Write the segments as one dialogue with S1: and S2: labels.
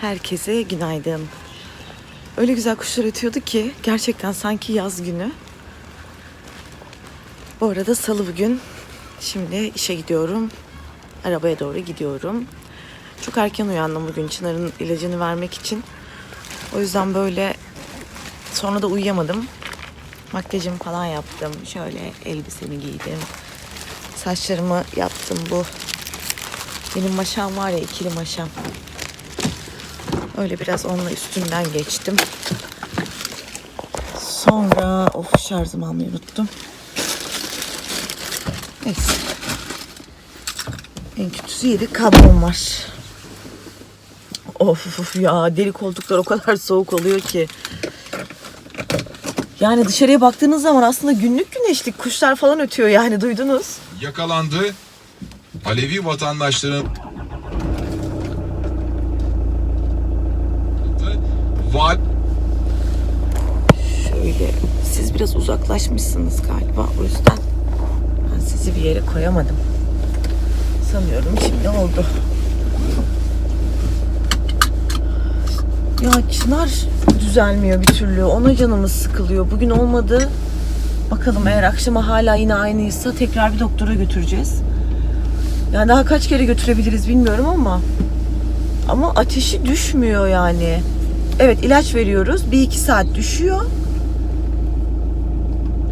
S1: Herkese günaydın. Öyle güzel kuşlar ötüyordu ki gerçekten sanki yaz günü. Bu arada salı bugün. Şimdi işe gidiyorum. Arabaya doğru gidiyorum. Çok erken uyandım bugün Çınar'ın ilacını vermek için. O yüzden böyle sonra da uyuyamadım. Makyajımı falan yaptım. Şöyle elbisemi giydim. Saçlarımı yaptım bu. Benim maşam var ya ikili maşam. Öyle biraz onunla üstünden geçtim. Sonra of şarjımı almayı unuttum. Neyse. En kötüsü yedek kablom var. Of, of of ya deri koltuklar o kadar soğuk oluyor ki. Yani dışarıya baktığınız zaman aslında günlük güneşlik kuşlar falan ötüyor yani duydunuz.
S2: yakalandı. Alevi vatandaşların Val
S1: Şöyle siz biraz uzaklaşmışsınız galiba o yüzden ben sizi bir yere koyamadım. Sanıyorum şimdi oldu. Ya Çınar düzelmiyor bir türlü. Ona canımız sıkılıyor. Bugün olmadı. Bakalım eğer akşama hala yine aynıysa tekrar bir doktora götüreceğiz. Yani daha kaç kere götürebiliriz bilmiyorum ama ama ateşi düşmüyor yani. Evet ilaç veriyoruz. Bir iki saat düşüyor.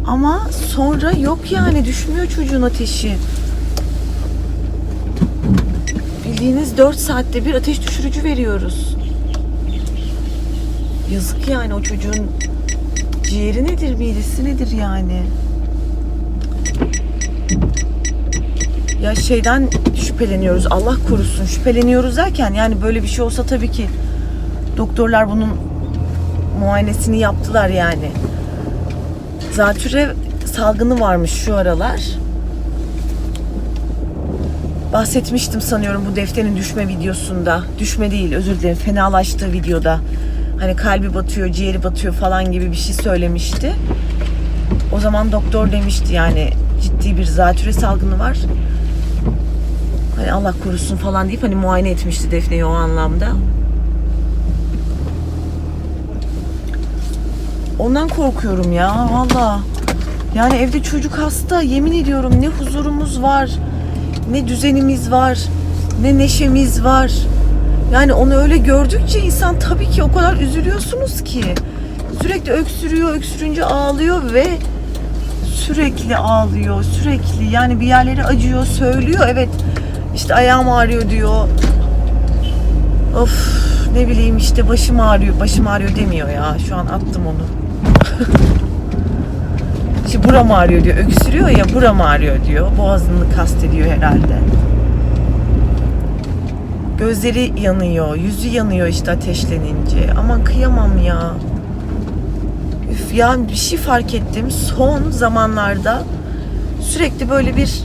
S1: Ama sonra yok yani düşmüyor çocuğun ateşi. Bildiğiniz 4 saatte bir ateş düşürücü veriyoruz. Yazık yani o çocuğun ciğeri nedir, midesi nedir yani? Ya şeyden şüpheleniyoruz. Allah korusun şüpheleniyoruz derken yani böyle bir şey olsa tabii ki doktorlar bunun muayenesini yaptılar yani. Zatüre salgını varmış şu aralar. Bahsetmiştim sanıyorum bu defterin düşme videosunda. Düşme değil özür dilerim fenalaştığı videoda. Hani kalbi batıyor, ciğeri batıyor falan gibi bir şey söylemişti. O zaman doktor demişti yani ciddi bir zatüre salgını var. Hani Allah korusun falan deyip hani muayene etmişti Defne'yi o anlamda. Ondan korkuyorum ya valla. Yani evde çocuk hasta yemin ediyorum ne huzurumuz var, ne düzenimiz var, ne neşemiz var. Yani onu öyle gördükçe insan tabii ki o kadar üzülüyorsunuz ki. Sürekli öksürüyor, öksürünce ağlıyor ve sürekli ağlıyor, sürekli. Yani bir yerleri acıyor, söylüyor. Evet işte ayağım ağrıyor diyor. Of ne bileyim işte başım ağrıyor. Başım ağrıyor demiyor ya. Şu an attım onu. İşte buram ağrıyor diyor. Öksürüyor ya buram ağrıyor diyor. Boğazını kastediyor herhalde. Gözleri yanıyor. Yüzü yanıyor işte ateşlenince. Aman kıyamam ya. Üf ya bir şey fark ettim. Son zamanlarda sürekli böyle bir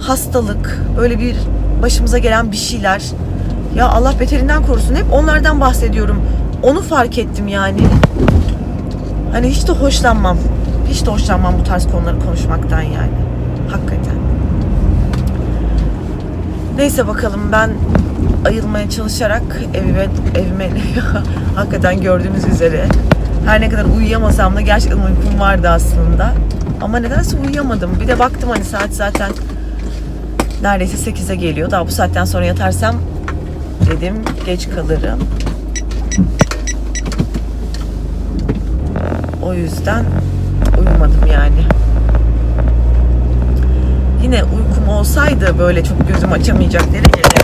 S1: hastalık, böyle bir başımıza gelen bir şeyler. Ya Allah beterinden korusun. Hep onlardan bahsediyorum. Onu fark ettim yani. Hani hiç de hoşlanmam. Hiç de hoşlanmam bu tarz konuları konuşmaktan yani. Hakikaten. Neyse bakalım ben ayılmaya çalışarak evime evime hakikaten gördüğünüz üzere her ne kadar uyuyamasam da gerçekten uykum vardı aslında. Ama nedense uyuyamadım. Bir de baktım hani saat zaten neredeyse 8'e geliyor. Daha bu saatten sonra yatarsam dedim geç kalırım. O yüzden uyumadım yani. Yine uykum olsaydı böyle çok gözüm açamayacak derecede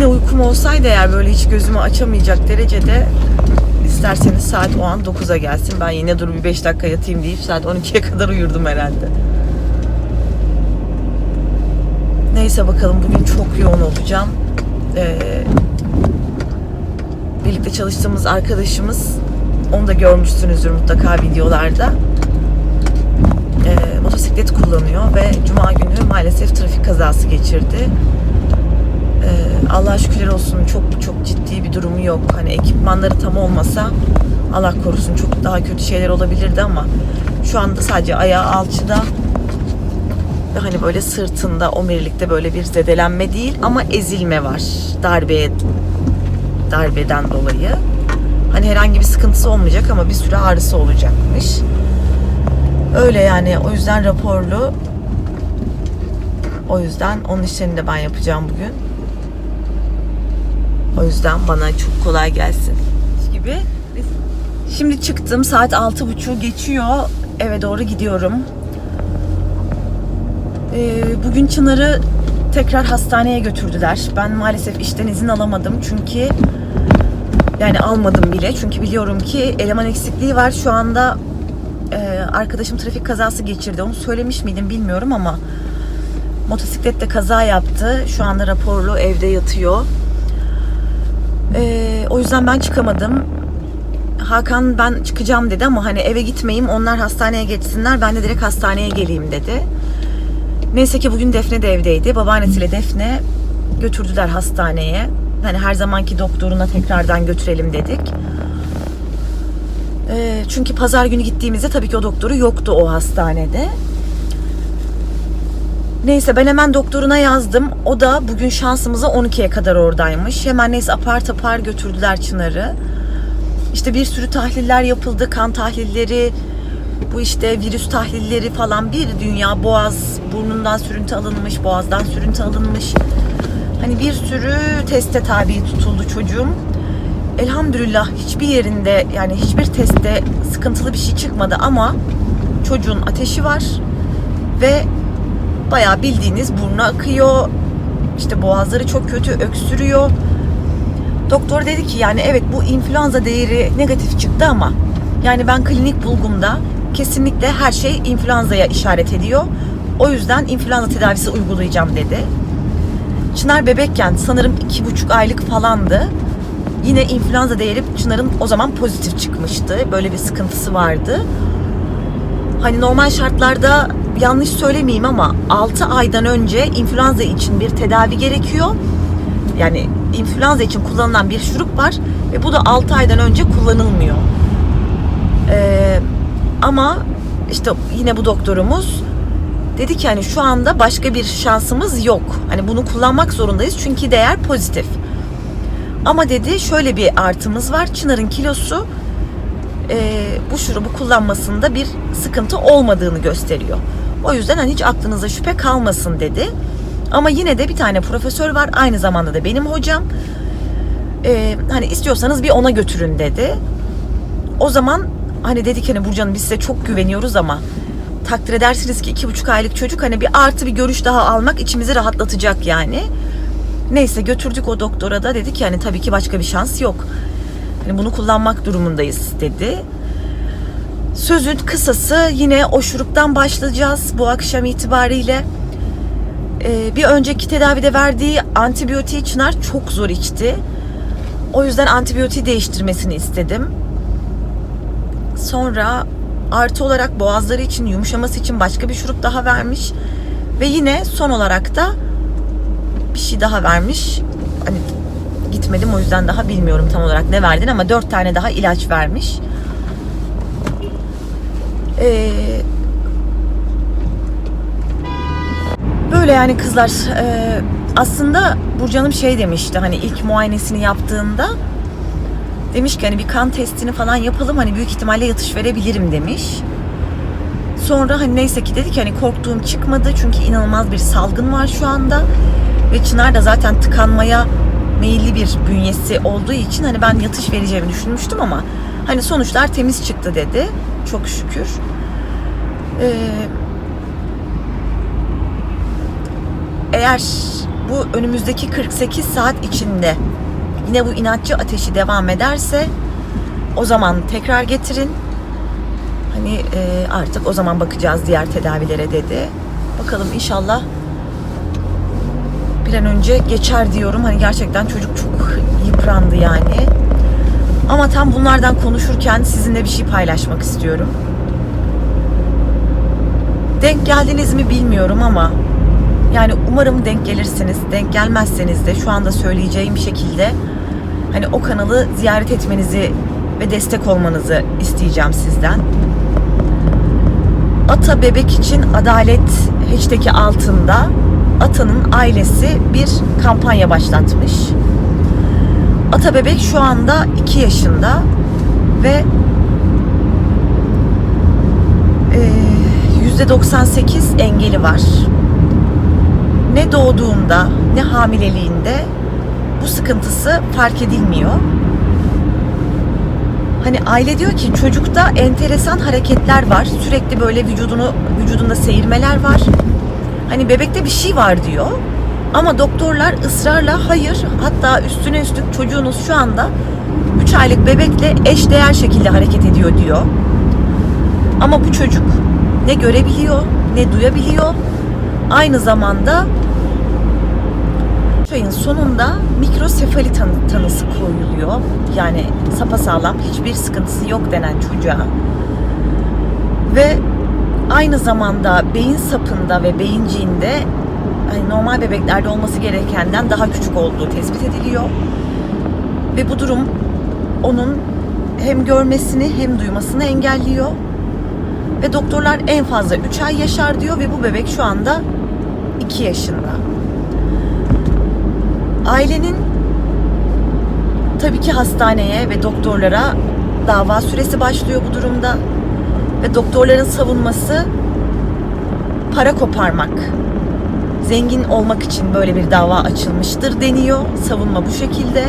S1: Yine uykum olsaydı eğer böyle hiç gözümü açamayacak derecede isterseniz saat o an 9'a gelsin. Ben yine dur bir 5 dakika yatayım deyip saat 12'ye kadar uyurdum herhalde. Neyse bakalım bugün çok yoğun olacağım. Ee, birlikte çalıştığımız arkadaşımız onu da görmüşsünüzdür mutlaka videolarda. motosiklet kullanıyor ve cuma günü maalesef trafik kazası geçirdi. Ee, Allah'a şükürler olsun çok çok ciddi bir durumu yok. Hani ekipmanları tam olmasa Allah korusun çok daha kötü şeyler olabilirdi ama şu anda sadece ayağı alçıda ve hani böyle sırtında omurilikte böyle bir zedelenme değil ama ezilme var darbeye darbeden dolayı. Hani herhangi bir sıkıntısı olmayacak ama bir süre ağrısı olacakmış. Öyle yani o yüzden raporlu. O yüzden onun işlerini de ben yapacağım bugün. O yüzden bana çok kolay gelsin. Gibi. Şimdi çıktım saat altı buçuğu geçiyor. Eve doğru gidiyorum. Ee, bugün Çınar'ı tekrar hastaneye götürdüler. Ben maalesef işten izin alamadım çünkü yani almadım bile çünkü biliyorum ki eleman eksikliği var. Şu anda e, arkadaşım trafik kazası geçirdi. Onu söylemiş miydim bilmiyorum ama motosiklette kaza yaptı. Şu anda raporlu evde yatıyor. E, o yüzden ben çıkamadım. Hakan ben çıkacağım dedi ama hani eve gitmeyeyim onlar hastaneye geçsinler ben de direkt hastaneye geleyim dedi. Neyse ki bugün Defne de evdeydi. Babaannesiyle Defne götürdüler hastaneye. Hani her zamanki doktoruna tekrardan götürelim dedik. Ee, çünkü pazar günü gittiğimizde tabii ki o doktoru yoktu o hastanede. Neyse ben hemen doktoruna yazdım. O da bugün şansımıza 12'ye kadar oradaymış. Hemen neyse apar topar götürdüler Çınar'ı. İşte bir sürü tahliller yapıldı. Kan tahlilleri, bu işte virüs tahlilleri falan bir dünya boğaz burnundan sürüntü alınmış, boğazdan sürüntü alınmış. Hani bir sürü teste tabi tutuldu çocuğum. Elhamdülillah hiçbir yerinde yani hiçbir testte sıkıntılı bir şey çıkmadı ama çocuğun ateşi var ve bayağı bildiğiniz burnu akıyor. İşte boğazları çok kötü öksürüyor. Doktor dedi ki yani evet bu influenza değeri negatif çıktı ama yani ben klinik bulgumda kesinlikle her şey influenza'ya işaret ediyor. O yüzden influenza tedavisi uygulayacağım dedi. Çınar bebekken sanırım iki buçuk aylık falandı. Yine influenza değeri Çınar'ın o zaman pozitif çıkmıştı. Böyle bir sıkıntısı vardı. Hani normal şartlarda yanlış söylemeyeyim ama 6 aydan önce influenza için bir tedavi gerekiyor. Yani influenza için kullanılan bir şurup var ve bu da 6 aydan önce kullanılmıyor. Ee, ama işte yine bu doktorumuz dedi ki hani şu anda başka bir şansımız yok. Hani bunu kullanmak zorundayız çünkü değer pozitif. Ama dedi şöyle bir artımız var. Çınar'ın kilosu e, bu şurubu kullanmasında bir sıkıntı olmadığını gösteriyor. O yüzden hani hiç aklınıza şüphe kalmasın dedi. Ama yine de bir tane profesör var. Aynı zamanda da benim hocam. E, hani istiyorsanız bir ona götürün dedi. O zaman hani dedik hani Burcu biz size çok güveniyoruz ama takdir edersiniz ki iki buçuk aylık çocuk hani bir artı bir görüş daha almak içimizi rahatlatacak yani. Neyse götürdük o doktora da dedi ki hani tabii ki başka bir şans yok. Hani bunu kullanmak durumundayız dedi. Sözün kısası yine o şuruptan başlayacağız bu akşam itibariyle. Ee, bir önceki tedavide verdiği antibiyotiği Çınar çok zor içti. O yüzden antibiyotiği değiştirmesini istedim. Sonra artı olarak boğazları için yumuşaması için başka bir şurup daha vermiş. Ve yine son olarak da bir şey daha vermiş. Hani gitmedim o yüzden daha bilmiyorum tam olarak ne verdin ama dört tane daha ilaç vermiş. Ee, böyle yani kızlar e, aslında Burcu Hanım şey demişti hani ilk muayenesini yaptığında demiş ki hani bir kan testini falan yapalım hani büyük ihtimalle yatış verebilirim demiş. Sonra hani neyse ki dedi ki hani korktuğum çıkmadı çünkü inanılmaz bir salgın var şu anda ve Çınar da zaten tıkanmaya meyilli bir bünyesi olduğu için hani ben yatış vereceğimi düşünmüştüm ama hani sonuçlar temiz çıktı dedi. Çok şükür. Ee, eğer bu önümüzdeki 48 saat içinde yine bu inatçı ateşi devam ederse o zaman tekrar getirin. Hani e, artık o zaman bakacağız diğer tedavilere dedi. Bakalım inşallah bir an önce geçer diyorum. Hani gerçekten çocuk çok yıprandı yani. Ama tam bunlardan konuşurken sizinle bir şey paylaşmak istiyorum. Denk geldiniz mi bilmiyorum ama yani umarım denk gelirsiniz. Denk gelmezseniz de şu anda söyleyeceğim şekilde hani o kanalı ziyaret etmenizi ve destek olmanızı isteyeceğim sizden. Ata Bebek için Adalet hashtag'i altında Ata'nın ailesi bir kampanya başlatmış. Ata Bebek şu anda 2 yaşında ve eee, %98 engeli var. Ne doğduğunda ne hamileliğinde bu sıkıntısı fark edilmiyor. Hani aile diyor ki çocukta enteresan hareketler var. Sürekli böyle vücudunu vücudunda seyirmeler var. Hani bebekte bir şey var diyor. Ama doktorlar ısrarla hayır hatta üstüne üstlük çocuğunuz şu anda 3 aylık bebekle eşdeğer şekilde hareket ediyor diyor. Ama bu çocuk ne görebiliyor ne duyabiliyor. Aynı zamanda ayın sonunda mikrosefali tanı- tanısı koyuluyor. Yani sapasağlam hiçbir sıkıntısı yok denen çocuğa. Ve aynı zamanda beyin sapında ve beyinciğinde normal bebeklerde olması gerekenden daha küçük olduğu tespit ediliyor. Ve bu durum onun hem görmesini hem duymasını engelliyor. Ve doktorlar en fazla 3 ay yaşar diyor ve bu bebek şu anda 2 yaşında. Ailenin tabii ki hastaneye ve doktorlara dava süresi başlıyor bu durumda. Ve doktorların savunması para koparmak, zengin olmak için böyle bir dava açılmıştır deniyor. Savunma bu şekilde.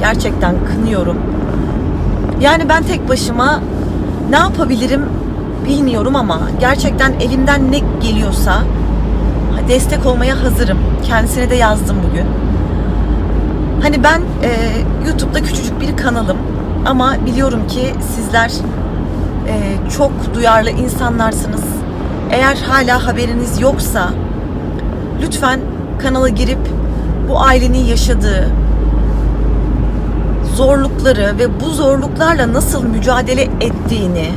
S1: Gerçekten kınıyorum. Yani ben tek başıma ne yapabilirim bilmiyorum ama gerçekten elimden ne geliyorsa destek olmaya hazırım. Kendisine de yazdım bugün. Hani ben e, YouTube'da küçücük bir kanalım ama biliyorum ki sizler e, çok duyarlı insanlarsınız. Eğer hala haberiniz yoksa lütfen kanala girip bu ailenin yaşadığı zorlukları ve bu zorluklarla nasıl mücadele ettiğini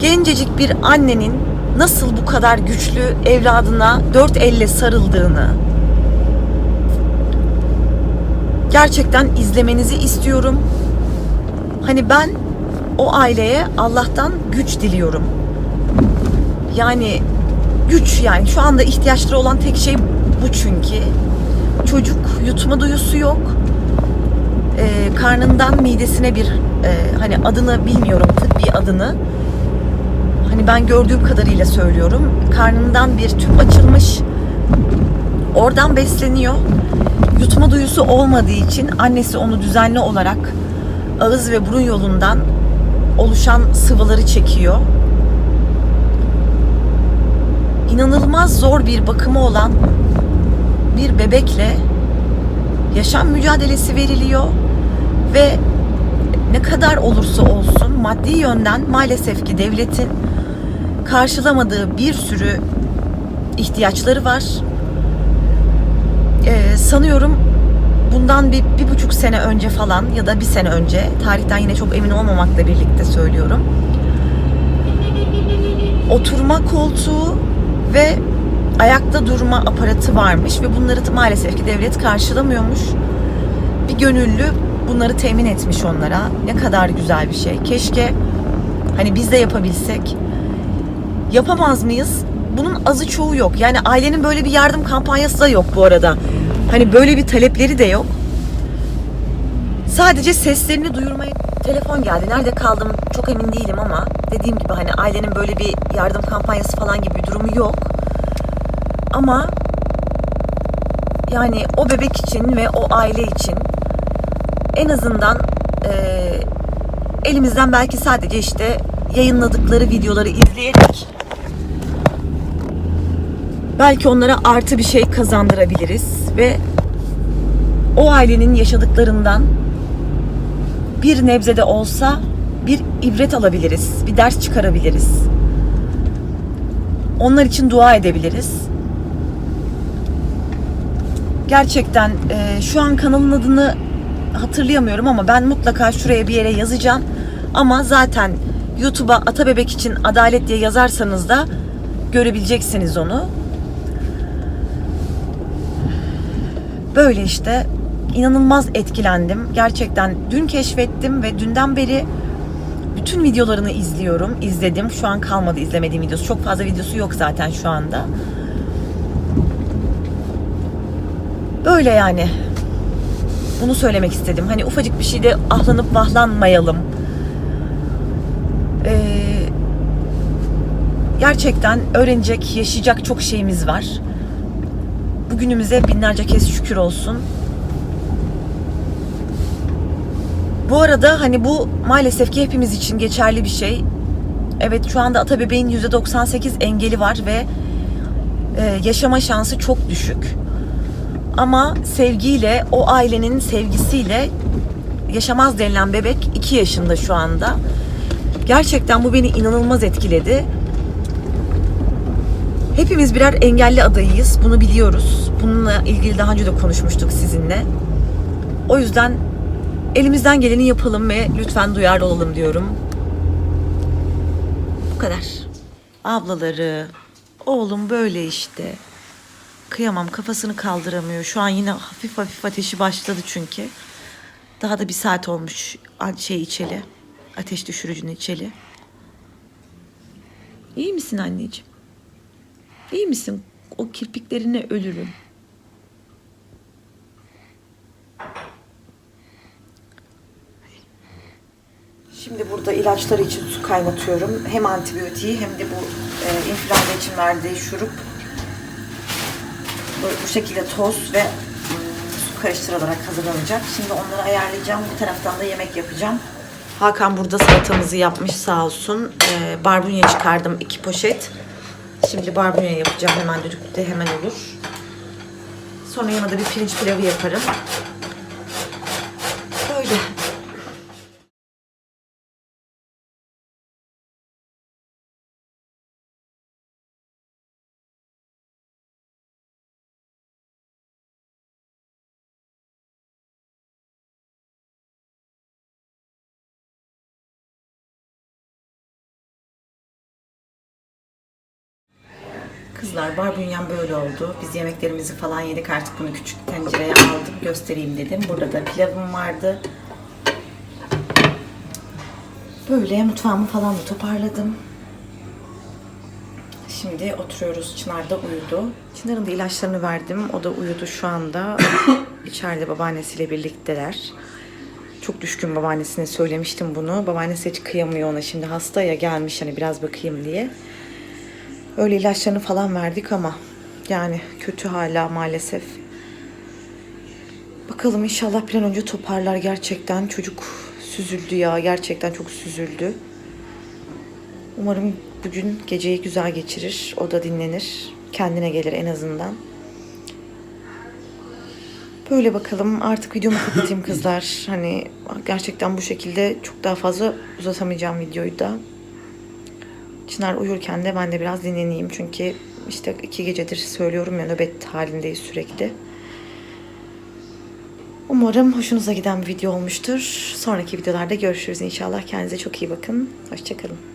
S1: gencecik bir annenin nasıl bu kadar güçlü evladına dört elle sarıldığını gerçekten izlemenizi istiyorum. Hani ben o aileye Allah'tan güç diliyorum. Yani güç yani şu anda ihtiyaçları olan tek şey bu çünkü. Çocuk yutma duyusu yok. Ee, karnından midesine bir e, hani adını bilmiyorum tıbbi adını. Hani ben gördüğüm kadarıyla söylüyorum. Karnından bir tüp açılmış. Oradan besleniyor yutma duyusu olmadığı için annesi onu düzenli olarak ağız ve burun yolundan oluşan sıvıları çekiyor. İnanılmaz zor bir bakımı olan bir bebekle yaşam mücadelesi veriliyor ve ne kadar olursa olsun maddi yönden maalesef ki devletin karşılamadığı bir sürü ihtiyaçları var ee, sanıyorum bundan bir, bir buçuk sene önce falan ya da bir sene önce tarihten yine çok emin olmamakla birlikte söylüyorum. Oturma koltuğu ve ayakta durma aparatı varmış ve bunları maalesef ki devlet karşılamıyormuş. Bir gönüllü bunları temin etmiş onlara. Ne kadar güzel bir şey. Keşke hani biz de yapabilsek. Yapamaz mıyız? bunun azı çoğu yok. Yani ailenin böyle bir yardım kampanyası da yok bu arada. Hani böyle bir talepleri de yok. Sadece seslerini duyurmaya telefon geldi. Nerede kaldım çok emin değilim ama dediğim gibi hani ailenin böyle bir yardım kampanyası falan gibi bir durumu yok. Ama yani o bebek için ve o aile için en azından e, elimizden belki sadece işte yayınladıkları videoları izleyerek belki onlara artı bir şey kazandırabiliriz ve o ailenin yaşadıklarından bir nebzede olsa bir ibret alabiliriz, bir ders çıkarabiliriz. Onlar için dua edebiliriz. Gerçekten e, şu an kanalın adını hatırlayamıyorum ama ben mutlaka şuraya bir yere yazacağım. Ama zaten YouTube'a Ata Bebek için Adalet diye yazarsanız da görebileceksiniz onu. Böyle işte inanılmaz etkilendim. Gerçekten dün keşfettim ve dünden beri bütün videolarını izliyorum. izledim. Şu an kalmadı izlemediğim videosu. Çok fazla videosu yok zaten şu anda. Böyle yani. Bunu söylemek istedim. Hani ufacık bir şeyde ahlanıp vahlanmayalım. Ee, gerçekten öğrenecek, yaşayacak çok şeyimiz var. Bugünümüze binlerce kez şükür olsun. Bu arada hani bu maalesef ki hepimiz için geçerli bir şey. Evet şu anda ata bebeğin %98 engeli var ve e, yaşama şansı çok düşük. Ama sevgiyle, o ailenin sevgisiyle yaşamaz denilen bebek 2 yaşında şu anda. Gerçekten bu beni inanılmaz etkiledi. Hepimiz birer engelli adayıyız. Bunu biliyoruz. Bununla ilgili daha önce de konuşmuştuk sizinle. O yüzden elimizden geleni yapalım ve lütfen duyarlı olalım diyorum. Bu kadar. Ablaları, oğlum böyle işte. Kıyamam kafasını kaldıramıyor. Şu an yine hafif hafif ateşi başladı çünkü. Daha da bir saat olmuş şey içeli. Ateş düşürücünü içeli. İyi misin anneciğim? İyi misin? O kirpiklerine ölürüm. Şimdi burada ilaçlar için su kaynatıyorum. Hem antibiyotiği hem de bu e, influenza için verdiği şurup. Bu, bu şekilde toz ve mm, su karıştırılarak hazırlanacak. Şimdi onları ayarlayacağım. Bir taraftan da yemek yapacağım. Hakan burada salatamızı yapmış sağ olsun. E, barbunya çıkardım iki poşet. Şimdi barbunya yapacağım. Hemen düdüklüde hemen olur. Sonra yanına da bir pirinç pilavı yaparım. Kızlar barbunyam böyle oldu. Biz yemeklerimizi falan yedik artık bunu küçük tencereye aldım göstereyim dedim. Burada da pilavım vardı. Böyle mutfağımı falan da toparladım. Şimdi oturuyoruz. Çınar da uyudu. Çınar'ın da ilaçlarını verdim. O da uyudu şu anda. İçeride babaannesiyle birlikteler. Çok düşkün babaannesine söylemiştim bunu. Babaannesi hiç kıyamıyor ona. Şimdi hasta ya gelmiş hani biraz bakayım diye. Öyle ilaçlarını falan verdik ama yani kötü hala maalesef. Bakalım inşallah bir an önce toparlar gerçekten. Çocuk süzüldü ya. Gerçekten çok süzüldü. Umarım bugün geceyi güzel geçirir. O da dinlenir. Kendine gelir en azından. Böyle bakalım. Artık videomu kapatayım kızlar. Hani gerçekten bu şekilde çok daha fazla uzatamayacağım videoyu da. Çınar uyurken de ben de biraz dinleneyim. Çünkü işte iki gecedir söylüyorum ya nöbet halindeyiz sürekli. Umarım hoşunuza giden bir video olmuştur. Sonraki videolarda görüşürüz inşallah. Kendinize çok iyi bakın. Hoşçakalın.